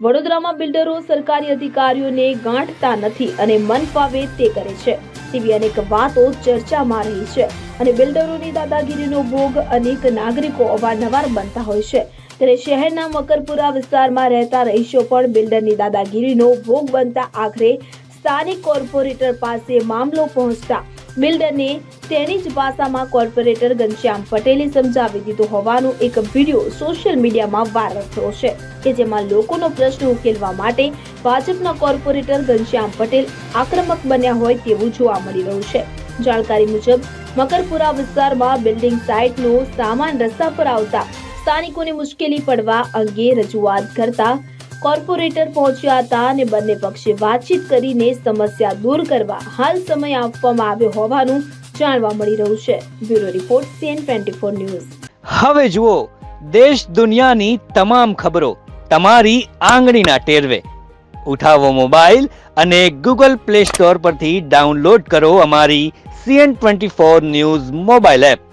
વડોદરામાં બિલ્ડરો સરકારી અધિકારીઓને ગાંઠતા નથી અને મન ફાવે તે કરે છે. તેવી અનેક વાતો ચર્ચામાં રહી છે અને બિલ્ડરોની દાદાગીરીનો ભોગ અનેક નાગરિકો અવારનવાર બનતા હોય છે. ત્યારે શહેરના મકરપુરા વિસ્તારમાં રહેતા રહીશો પણ બિલ્ડરની દાદાગીરીનો ભોગ બનતા આખરે સ્થાનિક કોર્પોરેટર પાસે મામલો પહોંચતા બિલ્ડરને તેની જ ભાષામાં કોર્પોરેટર ઘનશ્યામ પટેલે સમજાવી દીધો હોવાનો એક વીડિયો સોશિયલ મીડિયામાં વાયરલ થયો છે, કે જેમાં લોકોનો પ્રશ્ન ઉકેલવા માટે ભાજપના કોર્પોરેટર ઘનશ્યામ પટેલ આક્રમક બન્યા હોય તેવું જોવા મળી રહ્યું છે. જાણકારી મુજબ, મકરપુરા વિસ્તારમાં બિલ્ડિંગ સાઇટનો સામાન રસ્તા પર આવતા સ્થાનિકોને મુશ્કેલી પડવા અંગે રજૂઆત કરતા કોર્પોરેટર પહોંચ્યા હતા અને બંને પક્ષે વાતચીત કરીને સમસ્યા દૂર કરવા હાલ સમય આપવામાં આવ્યો હોવાનું જાણવા મળી રહ્યું છે. Bureau report, CN twenty four news. હવે જુઓ, દેશ દુનિયાની તમામ ખબરો તમારી આંગળીના ટેરવે. ઉઠાવો મોબાઈલ અને ગૂગલ પ્લે સ્ટોર પરથી ડાઉનલોડ કરો અમારી CN twenty four news mobile app.